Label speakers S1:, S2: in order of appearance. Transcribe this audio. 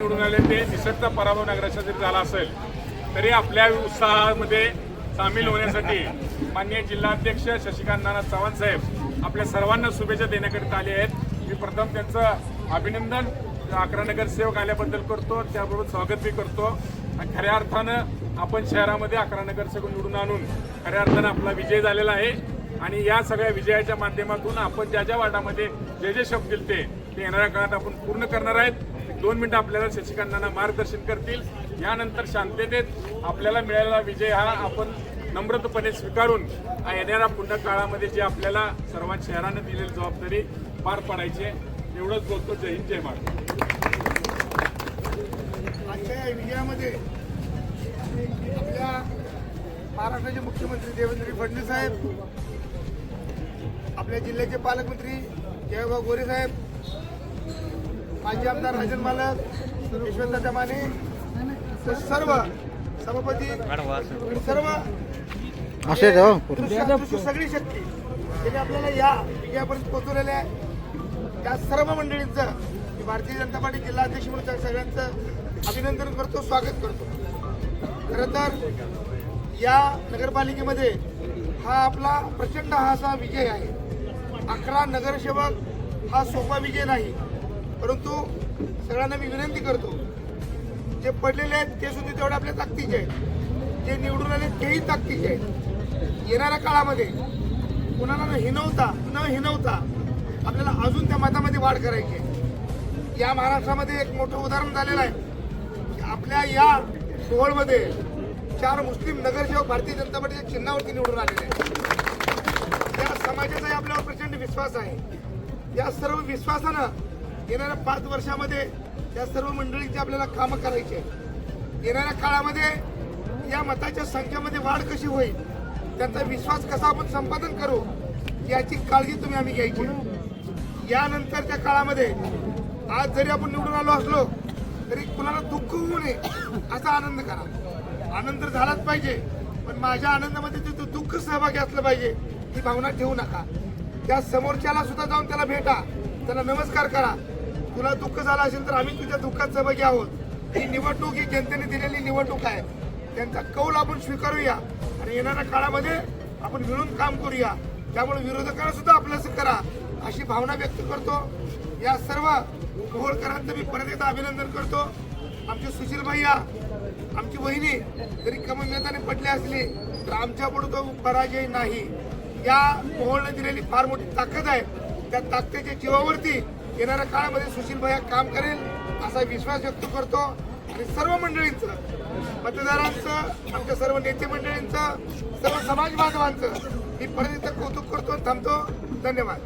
S1: निवडून आले ते निसर्ग पराभव नगराचा जरी झाला असेल तरी आपल्या उत्साहामध्ये सामील होण्यासाठी माननीय जिल्हाध्यक्ष शशिकांत नाना चव्हाण साहेब आपल्या सर्वांना शुभेच्छा देण्याकरिता आले आहेत. मी प्रथम त्यांचं अभिनंदन अकरा नगरसेवक आल्याबद्दल करतो त्याबरोबर स्वागत बी करतो. आणि खऱ्या अर्थानं आपण शहरामध्ये अकरा नगरसेवक निवडून आणून खऱ्या अर्थानं आपला विजय झालेला आहे. आणि या सगळ्या विजयाच्या माध्यमातून आपण ज्या ज्या वार्डामध्ये जे जे शब्द दिले ते ते येणाऱ्या काळात आपण पूर्ण करणार आहेत. दोन मिनिटं आपल्याला शशिकांतांना मार्गदर्शन करतील यानंतर शांततेत आपल्याला मिळालेला विजय हा आपण नम्रतपणे स्वीकारून येणाऱ्या पुन्हा काळामध्ये जे आपल्याला सर्वांच्या शहरानं दिलेली जबाबदारी पार पाडायची आहे. एवढंच बोलतो जय हिंद जय महाराष्ट्र
S2: आजच्या या विजयामध्ये आपल्या महाराष्ट्राचे मुख्यमंत्री देवेंद्र फडणवीस साहेब आपल्या जिल्ह्याचे पालकमंत्री जयभाऊ गोरे साहेब माजी आमदार राजन मालक यशवंत माने व सर्व सभापती सर्व
S3: असे
S2: दृश्य सगळी शक्ती त्यांनी आपल्याला या विजयापर्यंत पोहोचवलेल्या आहे त्या सर्व मंडळींचं मी भारतीय जनता पार्टी जिल्हाध्यक्ष म्हणून सगळ्यांचं अभिनंदन करतो स्वागत करतो. खरं तर या नगरपालिकेमध्ये हा आपला प्रचंड हा असा विजय आहे. अकरा नगरसेवक हा सोपा विजय नाही. परंतु सगळ्यांना मी विनंती करतो जे पडलेले आहेत ते सुद्धा तेवढे आपल्या ताकदीचे आहेत. जे निवडून आले तेही ताकदीचे आहेत. येणाऱ्या काळामध्ये कुणाला न हिनवता न हिनवता आपल्याला अजून त्या मतामध्ये वाढ करायची आहे. या महाराष्ट्रामध्ये एक मोठं उदाहरण झालेलं आहे. की आपल्या या सोहळमध्ये चार मुस्लिम नगरसेवक भारतीय जनता पार्टीच्या चिन्हावरती निवडून आलेले आहेत. त्या समाजाचाही आपल्यावर प्रचंड विश्वास आहे. या सर्व विश्वासानं येणाऱ्या पाच वर्षामध्ये या सर्व मंडळींची आपल्याला कामं करायची आहे येणाऱ्या काळामध्ये या मताच्या संख्येमध्ये वाढ कशी होईल त्यांचा विश्वास कसा आपण संपादन करू याची काळजी तुम्ही आम्ही घ्यायची यानंतरच्या काळामध्ये आज जरी आपण निवडून आलो असलो तरी कुणाला दुःख होऊ नये असा आनंद करा. आनंद झालाच पाहिजे पण माझ्या आनंदामध्ये तिथं दुःख सहभागी असलं पाहिजे ही भावना ठेवू नका. त्या समोरच्याला सुद्धा जाऊन त्याला भेटा त्याला नमस्कार करा. तुला दुःख झालं असेल तर आम्ही तुझ्या दुःखात सहभागी आहोत. ही निवडणूक ही जनतेने दिलेली निवडणूक आहे. त्यांचा कौल आपण स्वीकारूया आणि येणाऱ्या काळामध्ये आपण मिळून काम करूया. त्यामुळे विरोधकांना सुद्धा आपलंसं करा अशी भावना व्यक्त करतो. या सर्व मोहोळकरांचं मी परत एकदा अभिनंदन करतो. आमचे सुशील भैया आमची वहिनी जरी कमी मताने पडली असली तर आमच्याकडून तो पराजय नाही. या मोहोळने दिलेली फार मोठी ताकद आहे. त्या ताकदीच्या जीवावरती येणाऱ्या काळामध्ये सुशील भैया काम करेल असा विश्वास व्यक्त करतो. आणि सर्व मंडळींचं मतदारांचं आमच्या सर्व नेते मंडळींचं सर्व समाज बांधवांचं मी परत इथं कौतुक करतो थांबतो. धन्यवाद.